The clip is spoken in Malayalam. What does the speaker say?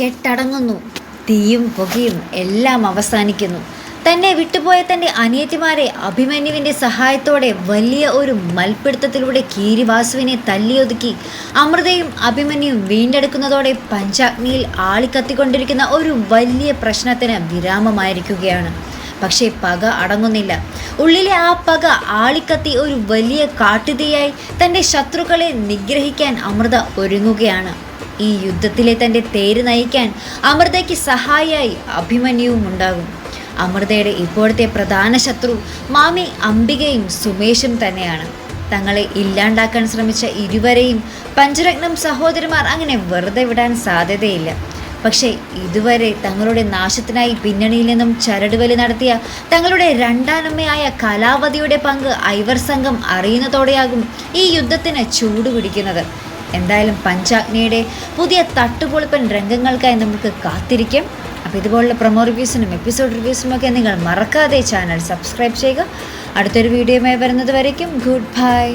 കെട്ടടങ്ങുന്നു. തീയും പുകയും എല്ലാം അവസാനിക്കുന്നു. തന്നെ വിട്ടുപോയ തന്റെ അനിയത്തിമാരെ അഭിമന്യുവിന്റെ സഹായത്തോടെ വലിയ ഒരു മൽപ്പിടുത്തത്തിലൂടെ കീരിവാസുവിനെ തല്ലിയൊതുക്കി അമൃതയും അഭിമന്യുവും വീണ്ടെടുക്കുന്നതോടെ പഞ്ചാഗ്നിയിൽ ആളിക്കത്തിക്കൊണ്ടിരിക്കുന്ന ഒരു വലിയ പ്രശ്നത്തിന് വിരാമമായിരിക്കുകയാണ്. പക്ഷേ പക അടങ്ങുന്നില്ല. ഉള്ളിലെ ആ പക ആളിക്കത്തി ഒരു വലിയ കാട്ടുതീയായി തന്റെ ശത്രുക്കളെ നിഗ്രഹിക്കാൻ അമൃത ഒരുങ്ങുകയാണ്. ഈ യുദ്ധത്തിലെ തന്റെ തേര് നയിക്കാൻ അമൃതയ്ക്ക് സഹായിയായി അഭിമന്യുവും ഉണ്ടാകും. അമൃതയുടെ ഇപ്പോഴത്തെ പ്രധാന ശത്രു മാമി അംബികയും സുമേഷും തന്നെയാണ്. തങ്ങളെ ഇല്ലാണ്ടാക്കാൻ ശ്രമിച്ച ഇരുവരെയും പഞ്ചരത്നം സഹോദരിമാർ അങ്ങനെ വെറുതെ വിടാൻ സാധ്യതയില്ല. പക്ഷേ ഇതുവരെ തങ്ങളുടെ നാശത്തിനായി പിന്നണിയിൽ നിന്നും ചരടുവലി നടത്തിയ തങ്ങളുടെ രണ്ടാനമ്മയായ കലാവതിയുടെ പങ്ക് ഐവർ സംഘം അറിയുന്നതോടെയാകും ഈ യുദ്ധത്തിന് ചൂട് പിടിക്കുന്നത് എന്തായാലും പഞ്ചാഗ്നിയുടെ പുതിയ തട്ടുപൊളിപ്പൻ രംഗങ്ങൾക്കായി നമുക്ക് കാത്തിരിക്കും. അപ്പോൾ ഇതുപോലുള്ള പ്രൊമോ റിവ്യൂസിനും എപ്പിസോഡ് റിവ്യൂസിനുമൊക്കെ നിങ്ങൾ മറക്കാതെ ചാനൽ സബ്സ്ക്രൈബ് ചെയ്യുക. അടുത്തൊരു വീഡിയോയുമായി വരുന്നത് വരയ്ക്കും. Good bye